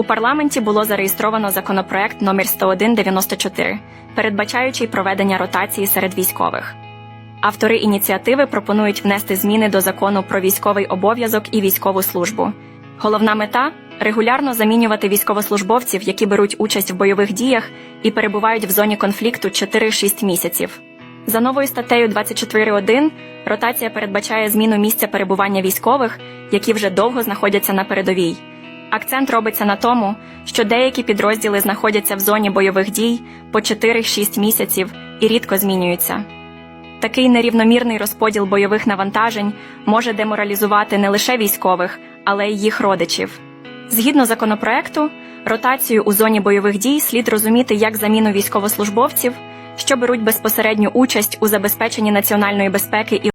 У парламенті було зареєстровано законопроект номер 10194, передбачаючий проведення ротації серед військових. Автори ініціативи пропонують внести зміни до закону про військовий обов'язок і військову службу. Головна мета регулярно замінювати військовослужбовців, які беруть участь в бойових діях і перебувають в зоні конфлікту 4-6 місяців. За новою статтею 24.1 ротація передбачає зміну місця перебування військових, які вже довго знаходяться на передовій. Акцент робиться на тому, що деякі підрозділи знаходяться в зоні бойових дій по 4-6 місяців і рідко змінюються. Такий нерівномірний розподіл бойових навантажень може деморалізувати не лише військових, але й їх родичів. Згідно законопроекту, ротацію у зоні бойових дій слід розуміти як заміну військовослужбовців, що беруть безпосередню участь у забезпеченні національної безпеки і